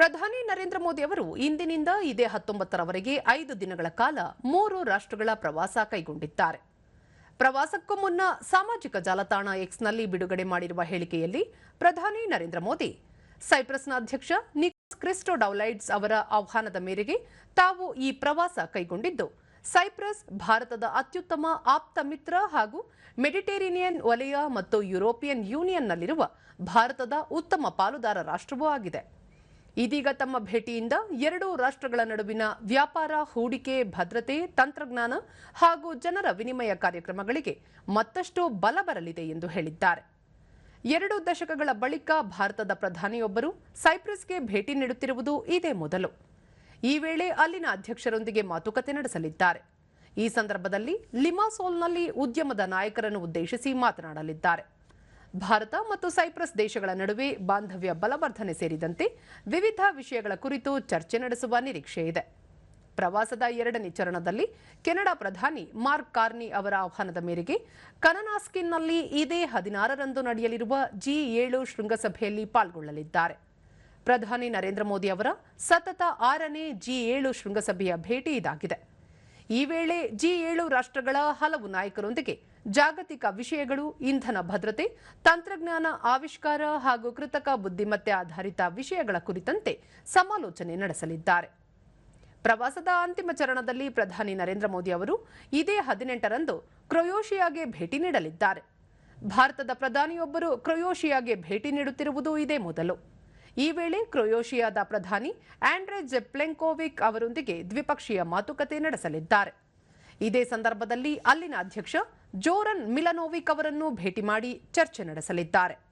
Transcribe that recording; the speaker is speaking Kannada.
ಪ್ರಧಾನಿ ನರೇಂದ್ರ ಮೋದಿ ಅವರು ಇಂದಿನಿಂದ ಇದೇ ಹತ್ತೊಂಬತ್ತರವರೆಗೆ ಐದು ದಿನಗಳ ಕಾಲ ಮೂರು ರಾಷ್ಟ್ರಗಳ ಪ್ರವಾಸ ಕೈಗೊಂಡಿದ್ದಾರೆ. ಪ್ರವಾಸಕ್ಕೂ ಮುನ್ನ ಸಾಮಾಜಿಕ ಜಾಲತಾಣ ಎಕ್ಸ್ನಲ್ಲಿ ಬಿಡುಗಡೆ ಮಾಡಿರುವ ಹೇಳಿಕೆಯಲ್ಲಿ ಪ್ರಧಾನಿ ನರೇಂದ್ರ ಮೋದಿ, ಸೈಪ್ರಸ್ನ ಅಧ್ಯಕ್ಷ ನಿಕೋಸ್ ಕ್ರಿಸ್ಟೋಡೌಲೈಡ್ಸ್ ಅವರ ಆಹ್ವಾನದ ಮೇರೆಗೆ ತಾವು ಈ ಪ್ರವಾಸ ಕೈಗೊಂಡಿದ್ದು, ಸೈಪ್ರಸ್ ಭಾರತದ ಅತ್ಯುತ್ತಮ ಆಪ್ತ ಮಿತ್ರ ಹಾಗೂ ಮೆಡಿಟೇರಿನಿಯನ್ ವಲಯ ಮತ್ತು ಯುರೋಪಿಯನ್ ಯೂನಿಯನ್ನಲ್ಲಿರುವ ಭಾರತದ ಉತ್ತಮ ಪಾಲುದಾರ ರಾಷ್ಟ್ರವೂ ಆಗಿದೆ. ಇದೀಗ ತಮ್ಮ ಭೇಟಿಯಿಂದ ಎರಡೂ ರಾಷ್ಟ್ರಗಳ ನಡುವಿನ ವ್ಯಾಪಾರ, ಹೂಡಿಕೆ, ಭದ್ರತೆ, ತಂತ್ರಜ್ಞಾನ ಹಾಗೂ ಜನರ ವಿನಿಮಯ ಕಾರ್ಯಕ್ರಮಗಳಿಗೆ ಮತ್ತಷ್ಟು ಬಲ ಬರಲಿದೆ ಎಂದು ಹೇಳಿದ್ದಾರೆ. ಎರಡು ದಶಕಗಳ ಬಳಿಕ ಭಾರತದ ಪ್ರಧಾನಿಯೊಬ್ಬರು ಸೈಪ್ರಸ್ಗೆ ಭೇಟಿ ನೀಡುತ್ತಿರುವುದು ಇದೇ ಮೊದಲು. ಈ ವೇಳೆ ಅಲ್ಲಿನ ಅಧ್ಯಕ್ಷರೊಂದಿಗೆ ಮಾತುಕತೆ ನಡೆಸಲಿದ್ದಾರೆ. ಈ ಸಂದರ್ಭದಲ್ಲಿ ಲಿಮಾಸೋಲ್ನಲ್ಲಿ ಉದ್ಯಮದ ನಾಯಕರನ್ನು ಉದ್ದೇಶಿಸಿ ಮಾತನಾಡಲಿದ್ದಾರೆ. ಭಾರತ ಮತ್ತು ಸೈಪ್ರಸ್ ದೇಶಗಳ ನಡುವೆ ಬಾಂಧವ್ಯ ಬಲವರ್ಧನೆ ಸೇರಿದಂತೆ ವಿವಿಧ ವಿಷಯಗಳ ಕುರಿತು ಚರ್ಚೆ ನಡೆಸುವ ನಿರೀಕ್ಷೆ ಇದೆ. ಪ್ರವಾಸದ ಎರಡನೇ ಚರಣದಲ್ಲಿ ಕೆನಡಾ ಪ್ರಧಾನಿ ಮಾರ್ಕ್ ಕಾರ್ನಿ ಅವರ ಆಹ್ವಾನದ ಮೇರೆಗೆ ಕನನಾಸ್ಕಿನ್ನಲ್ಲಿ ಇದೇ ಹದಿನಾರರಂದು ನಡೆಯಲಿರುವ ಜಿ ಏಳು ಶೃಂಗಸಭೆಯಲ್ಲಿ ಪಾಲ್ಗೊಳ್ಳಲಿದ್ದಾರೆ. ಪ್ರಧಾನಿ ನರೇಂದ್ರ ಮೋದಿ ಅವರ ಸತತ ಆರನೇ ಜಿ ಏಳು ಶೃಂಗಸಭೆಯ ಭೇಟಿ ಇದಾಗಿದೆ. ಈ ವೇಳೆ ಜಿ ಏಳು ರಾಷ್ಟ್ರಗಳ ಹಲವು ನಾಯಕರೊಂದಿಗೆ ಜಾಗತಿಕ ವಿಷಯಗಳು, ಇಂಧನ ಭದ್ರತೆ, ತಂತ್ರಜ್ಞಾನ ಆವಿಷ್ಕಾರ ಹಾಗೂ ಕೃತಕ ಬುದ್ಧಿಮತ್ತೆ ಆಧಾರಿತ ವಿಷಯಗಳ ಕುರಿತಂತೆ ಸಮಾಲೋಚನೆ ನಡೆಸಲಿದ್ದಾರೆ. ಪ್ರವಾಸದ ಅಂತಿಮ ಚರಣದಲ್ಲಿ ಪ್ರಧಾನಿ ನರೇಂದ್ರ ಮೋದಿ ಅವರು ಇದೇ ಹದಿನೆಂಟರಂದು ಕ್ರೊಯೋಷಿಯಾಗೆ ಭೇಟಿ ನೀಡಲಿದ್ದಾರೆ. ಭಾರತದ ಪ್ರಧಾನಿಯೊಬ್ಬರು ಕ್ರೊಯೋಷಿಯಾಗೆ ಭೇಟಿ ನೀಡುತ್ತಿರುವುದು ಇದೇ ಮೊದಲು. ಈ ವೇಳೆ ಕ್ರೊಯೋಷಿಯಾದ ಪ್ರಧಾನಿ ಆಂಡ್ರೆ ಜೆಪ್ಲೆಂಕೋವಿಕ್ ಅವರೊಂದಿಗೆ ದ್ವಿಪಕ್ಷೀಯ ಮಾತುಕತೆ ನಡೆಸಲಿದ್ದಾರೆ. ಇದೇ ಸಂದರ್ಭದಲ್ಲಿ ಅಲ್ಲಿನ ಅಧ್ಯಕ್ಷ ಜೋರನ್ ಮಿಲನೋವಿಕ್ ಅವರನ್ನು ಭೇಟಿ ಮಾಡಿ ಚರ್ಚೆ ನಡೆಸಲಿದ್ದಾರೆ.